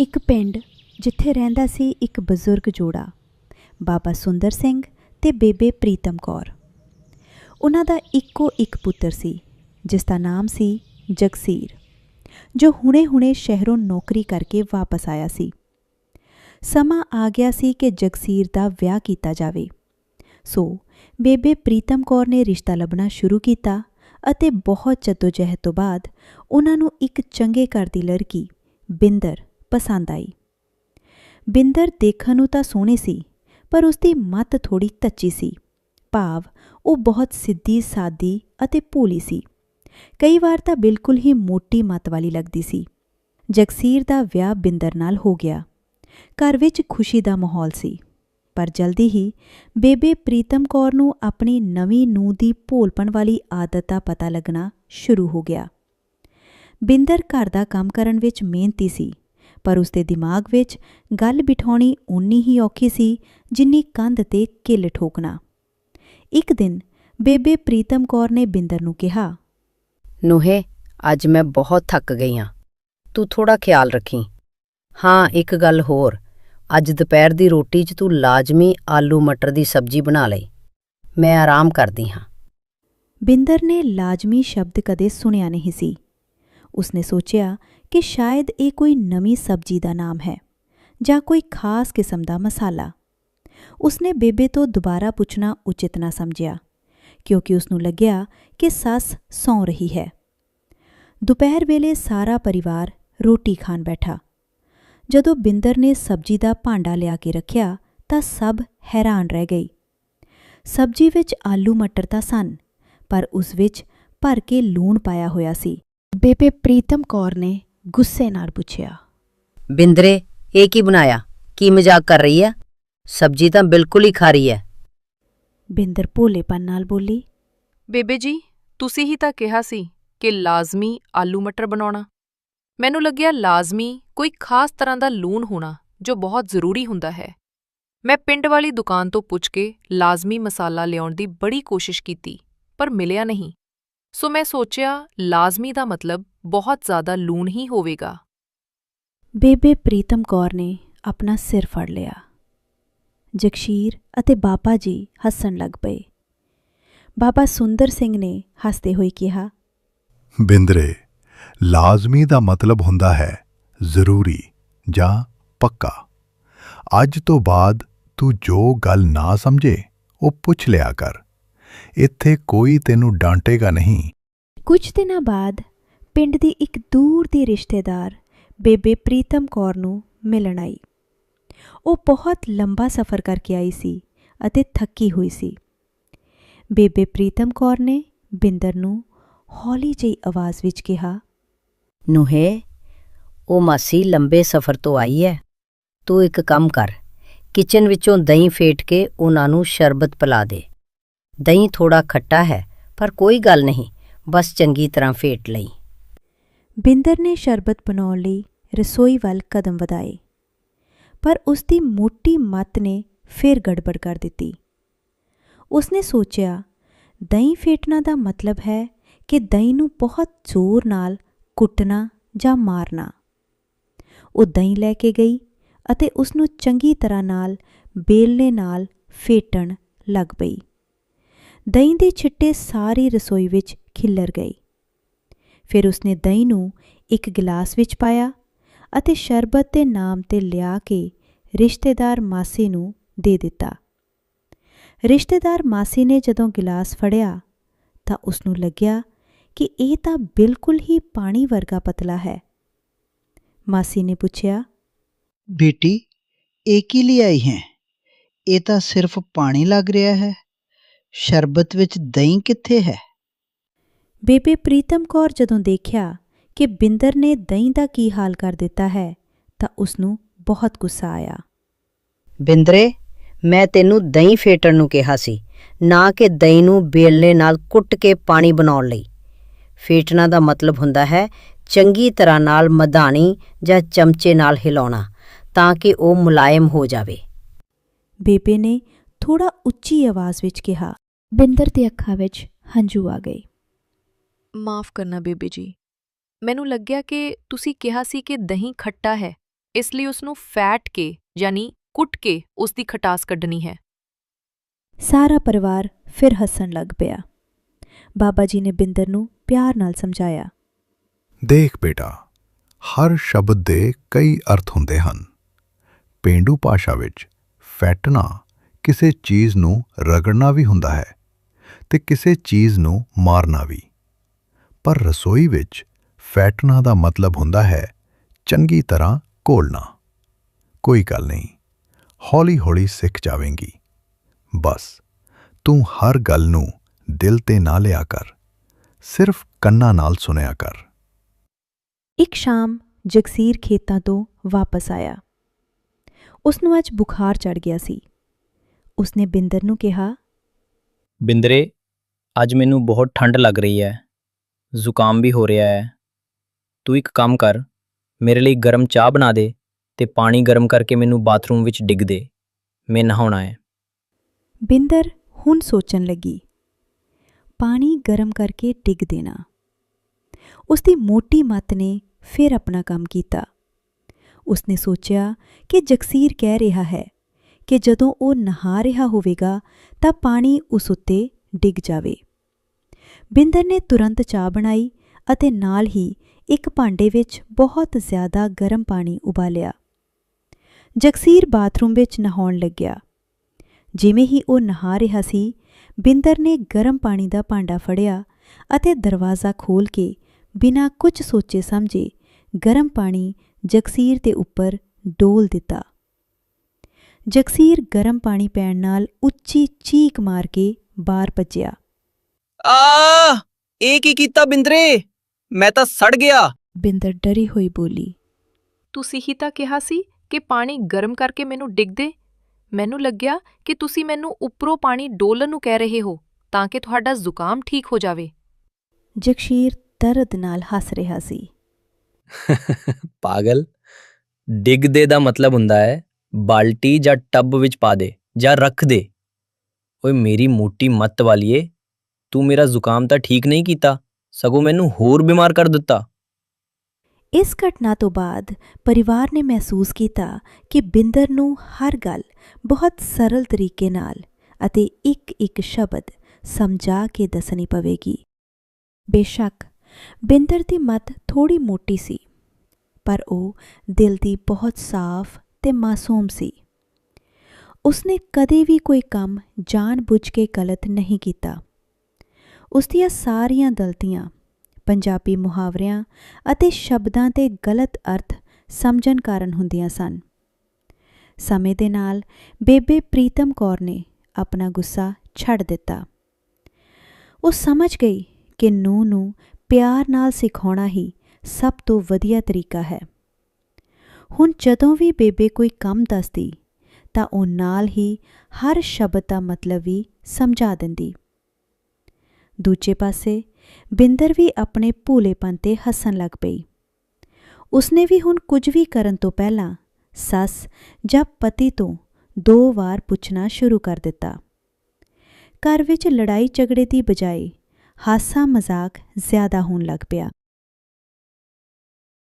ਇੱਕ ਪਿੰਡ ਜਿੱਥੇ ਰਹਿੰਦਾ ਸੀ ਇੱਕ ਬਜ਼ੁਰਗ ਜੋੜਾ, ਬਾਬਾ ਸੁੰਦਰ ਸਿੰਘ ਤੇ ਬੇਬੇ ਪ੍ਰੀਤਮ ਕੌਰ। ਉਹਨਾਂ ਦਾ ਇੱਕੋ ਇੱਕ ਪੁੱਤਰ ਸੀ, ਜਿਸ ਦਾ ਨਾਮ ਸੀ ਜਗਸੀਰ, ਜੋ ਹੁਣੇ-ਹੁਣੇ ਸ਼ਹਿਰੋਂ ਨੌਕਰੀ ਕਰਕੇ ਵਾਪਸ ਆਇਆ ਸੀ। ਸਮਾਂ ਆ ਗਿਆ ਸੀ ਕਿ ਜਗਸੀਰ ਦਾ ਵਿਆਹ ਕੀਤਾ ਜਾਵੇ। ਸੋ ਬੇਬੇ ਪ੍ਰੀਤਮ ਕੌਰ ਨੇ ਰਿਸ਼ਤਾ ਲੱਭਣਾ ਸ਼ੁਰੂ ਕੀਤਾ ਅਤੇ ਬਹੁਤ ਜਦੋਜਹਿਦ ਤੋਂ ਬਾਅਦ ਉਹਨਾਂ ਨੂੰ ਇੱਕ ਚੰਗੇ ਘਰ ਦੀ ਲੜਕੀ ਬਿੰਦਰ ਪਸੰਦ ਆਈ। ਬਿੰਦਰ ਦੇਖਣ ਨੂੰ ਤਾਂ ਸੋਹਣੀ ਸੀ, ਪਰ ਉਸ ਦੀ ਮੱਤ ਥੋੜੀ ਤੱਚੀ ਸੀ। ਭਾਵ ਉਹ ਬਹੁਤ ਸਿੱਧੀ, ਸਾਦੀ ਅਤੇ ਭੋਲੀ ਸੀ। ਕਈ ਵਾਰ ਤਾਂ ਬਿਲਕੁਲ ਹੀ ਮੋਟੀ ਮੱਤ ਵਾਲੀ ਲੱਗਦੀ ਸੀ। ਜਗਸੀਰ ਦਾ ਵਿਆਹ ਬਿੰਦਰ ਨਾਲ ਹੋ ਗਿਆ। ਘਰ ਵਿੱਚ ਖੁਸ਼ੀ ਦਾ ਮਾਹੌਲ ਸੀ। ਪਰ ਜਲਦੀ ਹੀ ਬੇਬੇ ਪ੍ਰੀਤਮ ਕੌਰ ਨੂੰ ਆਪਣੀ ਨਵੀਂ ਨੂੰਹ ਦੀ ਭੋਲਪਣ ਵਾਲੀ ਆਦਤ ਦਾ ਪਤਾ ਲੱਗਣਾ ਸ਼ੁਰੂ ਹੋ ਗਿਆ। ਬਿੰਦਰ ਘਰ ਦਾ ਕੰਮ ਕਰਨ ਵਿੱਚ ਮਿਹਨਤੀ ਸੀ। ਪਰ ਉਸਦੇ ਦਿਮਾਗ ਵਿੱਚ ਗੱਲ ਬਿਠਾਉਣੀ ਉਨੀ ਹੀ ਔਖੀ ਸੀ ਜਿੰਨੀ ਕੰਧ ਤੇ ਕਿੱਲ ਠੋਕਣਾ। ਇੱਕ ਦਿਨ ਬੇਬੇ ਪ੍ਰੀਤਮ ਕੌਰ ਨੇ ਬਿੰਦਰ ਨੂੰ ਕਿਹਾ ਨੂਹੇ ਅੱਜ ਮੈਂ ਬਹੁਤ ਥੱਕ ਗਈ ਹਾਂ ਤੂੰ ਥੋੜਾ ਖਿਆਲ ਰੱਖੀ। ਹਾਂ ਇੱਕ ਗੱਲ ਹੋਰ। ਅੱਜ ਦੁਪਹਿਰ ਦੀ ਰੋਟੀ 'ਚ ਤੂੰ ਲਾਜ਼ਮੀ ਆਲੂ ਮਟਰ ਦੀ ਸਬਜ਼ੀ ਬਣਾ ਲਈ। ਮੈਂ ਆਰਾਮ ਕਰਦੀ ਹਾਂ। ਬਿੰਦਰ ਨੇ ਲਾਜ਼ਮੀ ਸ਼ਬਦ ਕਦੇ ਸੁਣਿਆ ਨਹੀਂ ਸੀ। ਉਸਨੇ ਸੋਚਿਆ ਕਿ ਸ਼ਾਇਦ ਇਹ ਕੋਈ ਨਵੀਂ ਸਬਜ਼ੀ ਦਾ ਨਾਮ ਹੈ ਜਾਂ ਕੋਈ ਖਾਸ ਕਿਸਮ ਦਾ ਮਸਾਲਾ। ਉਸਨੇ ਬੇਬੇ ਤੋਂ ਦੁਬਾਰਾ ਪੁੱਛਣਾ ਉਚਿਤ ਨਾ ਸਮਝਿਆ, ਕਿਉਂਕਿ ਉਸ ਨੂੰ ਲੱਗਿਆ ਕਿ ਸੱਸ ਸੌਂ ਰਹੀ ਹੈ। ਦੁਪਹਿਰ ਵੇਲੇ ਸਾਰਾ ਪਰਿਵਾਰ ਰੋਟੀ ਖਾਣ ਬੈਠਾ। ਜਦੋਂ ਬਿੰਦਰ ਨੇ ਸਬਜ਼ੀ ਦਾ ਭਾਂਡਾ ਲਿਆ ਕੇ ਰੱਖਿਆ ਤਾਂ ਸਭ ਹੈਰਾਨ ਰਹਿ ਗਈ ਸਬਜ਼ੀ ਵਿੱਚ ਆਲੂ ਮਟਰ ਤਾਂ ਸਨ, ਪਰ ਉਸ ਵਿੱਚ ਭਰ ਕੇ ਲੂਣ ਪਾਇਆ ਹੋਇਆ ਸੀ। ਬੇਬੇ, ਪ੍ਰੀਤਮ ਕੌਰ ਨੇ ਗੁੱਸੇ ਨਾਲ ਪੁੱਛਿਆ ਬਿੰਦਰੇ ਇਹ ਕੀ ਬਣਾਇਆ? ਕੀ ਮਜ਼ਾਕ ਕਰ ਰਹੀ ਹੈ ਸਬਜ਼ੀ ਤਾਂ ਬਿਲਕੁਲ ਹੀ ਖਾਰੀ ਹੈ ਬਿੰਦਰ ਭੋਲੇਪਨ ਨਾਲ ਬੋਲੀ ਬੇਬੇ ਜੀ ਤੁਸੀਂ ਹੀ ਤਾਂ ਕਿਹਾ ਸੀ ਕਿ ਲਾਜ਼ਮੀ ਆਲੂ ਮਟਰ ਬਣਾਉਣਾ। ਮੈਨੂੰ ਲੱਗਿਆ ਲਾਜ਼ਮੀ ਕੋਈ ਖਾਸ ਤਰ੍ਹਾਂ ਦਾ ਲੂਣ ਹੋਣਾ ਜੋ ਬਹੁਤ ਜ਼ਰੂਰੀ ਹੁੰਦਾ ਹੈ। ਮੈਂ ਪਿੰਡ ਵਾਲੀ ਦੁਕਾਨ ਤੋਂ ਪੁੱਛ ਕੇ ਲਾਜ਼ਮੀ ਮਸਾਲਾ ਲਿਆਉਣ ਦੀ ਬੜੀ ਕੋਸ਼ਿਸ਼ ਕੀਤੀ ਪਰ ਮਿਲਿਆ ਨਹੀਂ। ਸੋ ਮੈਂ ਸੋਚਿਆ ਲਾਜ਼ਮੀ ਦਾ ਮਤਲਬ ਬਹੁਤ ਜ਼ਿਆਦਾ ਲੂਣ ਹੀ ਹੋਵੇਗਾ। ਬੇਬੇ ਪ੍ਰੀਤਮ ਕੌਰ ਨੇ ਆਪਣਾ ਸਿਰ ਫੜ ਲਿਆ। ਜਗਸ਼ੀਰ ਅਤੇ ਬਾਬਾ ਜੀ ਹੱਸਣ ਲੱਗ ਪਏ। ਬਾਬਾ ਸੁੰਦਰ ਸਿੰਘ ਨੇ ਹੱਸਦੇ ਹੋਏ ਕਿਹਾ ਬਿੰਦਰੇ ਲਾਜ਼ਮੀ ਦਾ ਮਤਲਬ ਹੁੰਦਾ ਹੈ ਜ਼ਰੂਰੀ ਜਾਂ ਪੱਕਾ। ਅੱਜ ਤੋਂ ਬਾਅਦ ਤੂੰ ਜੋ ਗੱਲ ਨਾ ਸਮਝੇ ਉਹ ਪੁੱਛ ਲਿਆ ਕਰ। ਇੱਥੇ ਕੋਈ ਤੈਨੂੰ ਡਾਂਟੇਗਾ ਨਹੀਂ। ਕੁਝ ਦਿਨਾਂ ਬਾਅਦ ਪਿੰਡ ਦੀ ਇੱਕ ਦੂਰ ਦੀ ਰਿਸ਼ਤੇਦਾਰ, ਬੇਬੇ ਪ੍ਰੀਤਮ ਕੌਰ ਨੂੰ ਮਿਲਣ ਆਈ। ਉਹ ਬਹੁਤ ਲੰਬਾ ਸਫ਼ਰ ਕਰਕੇ ਆਈ ਸੀ ਅਤੇ ਥੱਕੀ ਹੋਈ ਸੀ। ਬੇਬੇ ਪ੍ਰੀਤਮ ਕੌਰ ਨੇ ਬਿੰਦਰ ਨੂੰ ਹੌਲੀ ਜਿਹੀ ਆਵਾਜ਼ ਵਿੱਚ ਕਿਹਾ, ਨੂਹੇ, ਉਹ ਮਾਸੀ ਲੰਬੇ ਸਫ਼ਰ ਤੋਂ ਆਈ ਹੈ ਤੂੰ ਇੱਕ ਕੰਮ ਕਰ, ਕਿਚਨ ਵਿੱਚੋਂ ਦਹੀਂ ਫੇਟ ਕੇ ਉਹਨਾਂ ਨੂੰ ਸ਼ਰਬਤ ਪਿਲਾ ਦੇ। ਦਹੀਂ ਥੋੜਾ ਖੱਟਾ ਹੈ, ਪਰ ਕੋਈ ਗੱਲ ਨਹੀਂ, ਬਸ ਚੰਗੀ ਤਰ੍ਹਾਂ ਫੇਟ ਲਈ। ਬਿੰਦਰ ਨੇ ਸ਼ਰਬਤ ਬਣਾਉਣ ਲਈ ਰਸੋਈ ਵੱਲ ਕਦਮ ਵਧਾਏ। ਪਰ ਉਸ ਦੀ ਮੋਟੀ ਮੱਤ ਨੇ ਫਿਰ ਗੜਬੜ ਕਰ ਦਿੱਤੀ। ਉਸਨੇ ਸੋਚਿਆ, ਦਹੀਂ ਫੇਟਣਾ ਦਾ ਮਤਲਬ ਹੈ ਕਿ ਦਹੀਂ ਨੂੰ ਬਹੁਤ ਜ਼ੋਰ ਨਾਲ ਕੁੱਟਣਾ ਜਾਂ ਮਾਰਨਾ। ਉਹ ਦਹੀਂ ਲੈ ਕੇ ਗਈ ਅਤੇ ਉਸ ਨੂੰ ਚੰਗੀ ਤਰ੍ਹਾਂ ਨਾਲ ਬੇਲਣੇ ਨਾਲ ਫੇਟਣ ਲੱਗ ਪਈ। ਦਹੀਂ ਦੇ ਛਿੱਟੇ ਸਾਰੀ ਰਸੋਈ ਵਿੱਚ ਖਿੱਲਰ ਗਈ ਫਿਰ ਉਸਨੇ ਦਹੀਂ ਨੂੰ ਇੱਕ ਗਲਾਸ ਵਿੱਚ ਪਾਇਆ ਅਤੇ ਸ਼ਰਬਤ ਦੇ ਨਾਮ ਤੇ ਲਿਆ ਕੇ ਰਿਸ਼ਤੇਦਾਰ ਮਾਸੀ ਨੂੰ ਦੇ ਦਿੱਤਾ। ਰਿਸ਼ਤੇਦਾਰ ਮਾਸੀ ਨੇ ਜਦੋਂ ਗਿਲਾਸ ਫੜਿਆ ਤਾਂ ਉਸ ਨੂੰ ਲੱਗਿਆ ਕਿ ਇਹ ਤਾਂ ਬਿਲਕੁਲ ਹੀ ਪਾਣੀ ਵਰਗਾ ਪਤਲਾ ਹੈ। ਮਾਸੀ ਨੇ ਪੁੱਛਿਆ, ਬੇਟੀ, ਇਹ ਕੀ ਲਿਆਈ ਹੈ? ਇਹ ਤਾਂ ਸਿਰਫ ਪਾਣੀ ਲੱਗ ਰਿਹਾ ਹੈ। ਸ਼ਰਬਤ ਵਿੱਚ ਦਹੀਂ ਕਿੱਥੇ ਹੈ? ਬੇਬੇ ਪ੍ਰੀਤਮ ਕੌਰ ਜਦੋਂ ਦੇਖਿਆ ਕਿ ਬਿੰਦਰ ਨੇ ਦਹੀਂ ਦਾ ਕੀ ਹਾਲ ਕਰ ਦਿੱਤਾ ਹੈ ਤਾਂ ਉਸ ਨੂੰ ਬਹੁਤ ਗੁੱਸਾ ਆਇਆ। ਬਿੰਦਰੇ ਮੈਂ ਤੈਨੂੰ ਦਹੀਂ ਫੇਟਣ ਨੂੰ ਕਿਹਾ ਸੀ ਨਾ ਕਿ ਦਹੀਂ ਨੂੰ ਬੇਲਣੇ ਨਾਲ ਕੁੱਟ ਕੇ ਪਾਣੀ ਬਣਾਉਣ ਲਈ। ਫੇਟਣਾ ਦਾ ਮਤਲਬ ਹੁੰਦਾ ਹੈ ਚੰਗੀ ਤਰ੍ਹਾਂ ਨਾਲ ਮਧਾਣੀ ਜਾਂ ਚਮਚੇ ਨਾਲ ਹਿਲਾਉਣਾ ਤਾਂ ਕਿ ਉਹ ਮੁਲਾਇਮ ਹੋ ਜਾਵੇ। ਬੇਬੇ ਨੇ ਥੋੜਾ ਉੱਚੀ ਆਵਾਜ਼ ਵਿੱਚ ਕਿਹਾ ਬਿੰਦਰ ਦੇ ਅੱਖਾਂ ਵਿੱਚ ਹੰਝੂ ਆ ਗਏ। ਮਾਫ ਕਰਨਾ ਬੇਬੇ ਜੀ। ਮੈਨੂੰ ਲੱਗਿਆ ਕਿ ਤੁਸੀਂ ਕਿਹਾ ਸੀ ਕਿ ਦਹੀਂ ਖੱਟਾ ਹੈ ਇਸ ਲਈ ਉਸ ਨੂੰ ਫੈਟ ਕੇ ਯਾਨੀ ਕੁੱਟ ਕੇ ਉਸ ਦੀ ਖਟਾਸ ਕੱਢਣੀ ਹੈ। ਸਾਰਾ ਪਰਿਵਾਰ ਫਿਰ ਹੱਸਣ ਲੱਗ ਪਿਆ। ਬਾਬਾ ਜੀ ਨੇ ਬਿੰਦਰ ਨੂੰ ਪਿਆਰ ਨਾਲ ਸਮਝਾਇਆ। ਦੇਖ ਬੇਟਾ ਹਰ ਸ਼ਬਦ ਦੇ ਕਈ ਅਰਥ ਹੁੰਦੇ ਹਨ। ਪੇਂਡੂ ਭਾਸ਼ਾ ਵਿੱਚ ਫੈਟਣਾ ਕਿਸੇ ਚੀਜ਼ ਨੂੰ ਰਗੜਨਾ ਵੀ ਹੁੰਦਾ ਹੈ ਤੇ ਕਿਸੇ ਚੀਜ਼ ਨੂੰ ਮਾਰਨਾ ਵੀ। ਪਰ ਰਸੋਈ ਵਿੱਚ ਫੈਟਣਾ ਦਾ ਮਤਲਬ ਹੁੰਦਾ ਹੈ ਚੰਗੀ ਤਰ੍ਹਾਂ ਘੋਲਣਾ। ਕੋਈ ਗੱਲ ਨਹੀਂ ਹੌਲੀ-ਹੌਲੀ ਸਿੱਖ ਜਾਵੇਂਗੀ। ਬਸ ਤੂੰ ਹਰ ਗੱਲ ਨੂੰ ਦਿਲ ਤੇ ਨਾ ਲਿਆ ਕਰ ਸਿਰਫ ਕੰਨਾਂ ਨਾਲ ਸੁਣਿਆ ਕਰ। ਇੱਕ ਸ਼ਾਮ ਜਗਸੀਰ ਖੇਤਾਂ ਤੋਂ ਵਾਪਸ ਆਇਆ। ਉਸ ਨੂੰ ਅੱਜ ਬੁਖਾਰ ਚੜ ਗਿਆ ਸੀ। ਉਸਨੇ ਬਿੰਦਰ ਨੂੰ ਕਿਹਾ ਬਿੰਦਰੇ ਅੱਜ ਮੈਨੂੰ ਬਹੁਤ ਠੰਡ ਲੱਗ ਰਹੀ ਹੈ। ਜ਼ੁਕਾਮ ਵੀ ਹੋ ਰਿਹਾ ਹੈ। ਤੂੰ ਇੱਕ ਕੰਮ ਕਰ, ਮੇਰੇ ਲਈ ਗਰਮ ਚਾਹ ਬਣਾ ਦੇ ਤੇ ਪਾਣੀ ਗਰਮ ਕਰਕੇ ਮੈਨੂੰ ਬਾਥਰੂਮ ਵਿੱਚ ਡਿੱਗ ਦੇ। ਮੈਂ ਨਹਾਉਣਾ ਹੈ। ਬਿੰਦਰ ਹੁਣ ਸੋਚਣ ਲੱਗੀ, ਪਾਣੀ ਗਰਮ ਕਰਕੇ ਡਿੱਗ ਦੇਣਾ। ਉਸ ਦੀ ਮੋਟੀ ਮੱਤ ਨੇ ਫਿਰ ਆਪਣਾ ਕੰਮ ਕੀਤਾ। ਉਸਨੇ ਸੋਚਿਆ ਕਿ ਜਗਸੀਰ ਕਹਿ ਰਿਹਾ ਹੈ ਕਿ ਜਦੋਂ ਉਹ ਨਹਾ ਰਿਹਾ ਹੋਵੇਗਾ ਤਾਂ ਪਾਣੀ ਉਸ ਉੱਤੇ ਡਿੱਗ ਜਾਵੇ। ਬਿੰਦਰ ਨੇ ਤੁਰੰਤ ਚਾਹ ਬਣਾਈ ਅਤੇ ਨਾਲ ਹੀ ਇੱਕ ਭਾਂਡੇ ਵਿੱਚ ਬਹੁਤ ਜ਼ਿਆਦਾ ਗਰਮ ਪਾਣੀ ਉਬਾਲਿਆ। ਜਗਸੀਰ ਬਾਥਰੂਮ ਵਿੱਚ ਨਹਾਉਣ ਲੱਗਿਆ। ਜਿਵੇਂ ਹੀ ਉਹ ਨਹਾ ਰਿਹਾ ਸੀ, ਬਿੰਦਰ ਨੇ ਗਰਮ ਪਾਣੀ ਦਾ ਭਾਂਡਾ ਫੜਿਆ ਅਤੇ ਦਰਵਾਜ਼ਾ ਖੋਲ ਕੇ ਬਿਨਾਂ ਕੁਝ ਸੋਚੇ ਸਮਝੇ ਗਰਮ ਪਾਣੀ ਜਗਸੀਰ ਦੇ ਉੱਪਰ ਡੋਲ ਦਿੱਤਾ। ਜਗਸੀਰ ਗਰਮ ਪਾਣੀ ਪੈਣ ਨਾਲ ਉੱਚੀ ਚੀਕ ਮਾਰ ਕੇ ਬਾਹਰ ਭੱਜਿਆ। ਆ ਇਹ ਕੀ ਕੀਤਾ ਬਿੰਦਰੇ? ਮੈਂ ਤਾਂ ਸੜ ਗਿਆ। ਬਿੰਦਰ ਡਰੀ ਹੋਈ ਬੋਲੀ। ਤੁਸੀਂ ਹੀ ਤਾਂ ਕਿਹਾ ਸੀ ਕਿ ਪਾਣੀ ਗਰਮ ਕਰਕੇ ਮੈਨੂੰ ਡਿੱਗ ਦੇ। ਮੈਨੂੰ ਲੱਗਿਆ ਕਿ ਤੁਸੀਂ ਮੈਨੂੰ ਉੱਪਰੋਂ ਪਾਣੀ ਡੋਲਣ ਨੂੰ ਕਹਿ ਰਹੇ ਹੋ ਤਾਂ ਕਿ ਤੁਹਾਡਾ ਜ਼ੁਕਾਮ ਠੀਕ ਹੋ ਜਾਵੇ। ਜਗਸ਼ੀਰ ਦਰਦ ਨਾਲ ਹੱਸ ਰਿਹਾ ਸੀ। ਪਾਗਲ ਡਿੱਗ ਦੇ ਦਾ ਮਤਲਬ ਹੁੰਦਾ ਹੈ ਬਾਲਟੀ ਜਾਂ ਟੱਬ ਵਿੱਚ ਪਾ ਦੇ ਜਾਂ ਰੱਖ ਦੇ। ਓਏ ਮੇਰੀ ਮੋਟੀ ਮੱਤ ਵਾਲੀਏ ਤੂੰ ਮੇਰਾ ਜ਼ੁਕਾਮ ਤਾਂ ਠੀਕ ਨਹੀਂ ਕੀਤਾ, ਸਗੋਂ ਮੈਨੂੰ ਹੋਰ ਬਿਮਾਰ ਕਰ ਦਿੱਤਾ। ਇਸ ਘਟਨਾ ਤੋਂ ਬਾਅਦ ਪਰਿਵਾਰ ਨੇ ਮਹਿਸੂਸ ਕੀਤਾ ਕਿ ਬਿੰਦਰ ਨੂੰ ਹਰ ਗੱਲ ਬਹੁਤ ਸਰਲ ਤਰੀਕੇ ਨਾਲ ਅਤੇ ਇੱਕ-ਇੱਕ ਸ਼ਬਦ ਸਮਝਾ ਕੇ ਦੱਸਣੀ ਪਵੇਗੀ। ਬੇਸ਼ੱਕ, ਬਿੰਦਰ ਦੀ ਮਤ ਥੋੜੀ ਮੋਟੀ ਸੀ, ਪਰ ਉਹ ਦਿਲ ਦੀ ਬਹੁਤ ਸਾਫ਼ ਤੇ ਮਾਸੂਮ ਸੀ। ਉਸਨੇ ਕਦੇ ਵੀ ਕੋਈ ਕੰਮ ਜਾਣ-ਬੁੱਝ ਕੇ ਗਲਤ ਨਹੀਂ ਕੀਤਾ। ਉਸ ਦੀਆਂ ਸਾਰੀਆਂ ਗਲਤੀਆਂ, ਪੰਜਾਬੀ ਮੁਹਾਵਰਿਆਂ ਅਤੇ ਸ਼ਬਦਾਂ ਦੇ ਗਲਤ ਅਰਥ ਸਮਝਣ ਕਾਰਨ ਹੁੰਦੀਆਂ ਸਨ। ਸਮੇਂ ਦੇ ਨਾਲ ਬੇਬੇ ਪ੍ਰੀਤਮ ਕੌਰ ਨੇ ਆਪਣਾ ਗੁੱਸਾ ਛੱਡ ਦਿੱਤਾ। ਉਹ ਸਮਝ ਗਈ ਕਿ ਨੂੰ ਨੂੰ ਪਿਆਰ ਨਾਲ ਸਿਖਾਉਣਾ ਹੀ ਸਭ ਤੋਂ ਵਧੀਆ ਤਰੀਕਾ ਹੈ। ਹੁਣ ਜਦੋਂ ਵੀ ਬੇਬੇ ਕੋਈ ਕੰਮ ਦੱਸਦੀ, ਤਾਂ ਉਹ ਨਾਲ ਹੀ ਹਰ ਸ਼ਬਦ ਦਾ ਮਤਲਬ ਵੀ ਸਮਝਾ ਦਿੰਦੀ। ਦੂਜੇ ਪਾਸੇ ਬਿੰਦਰ ਵੀ ਆਪਣੇ ਭੂਲੇਪਨ ਤੇ ਹੱਸਣ ਲੱਗ ਪਈ। ਉਸਨੇ ਵੀ ਹੁਣ ਕੁਝ ਵੀ ਕਰਨ ਤੋਂ ਪਹਿਲਾਂ ਸੱਸ ਜਾਂ ਪਤੀ ਤੋਂ ਦੋ ਵਾਰ ਪੁੱਛਣਾ ਸ਼ੁਰੂ ਕਰ ਦਿੱਤਾ। ਘਰ ਵਿੱਚ ਲੜਾਈ ਝਗੜੇ ਦੀ ਬਜਾਏ ਹਾਸਾ ਮਜ਼ਾਕ ਜ਼ਿਆਦਾ ਹੋਣ ਲੱਗ ਪਿਆ।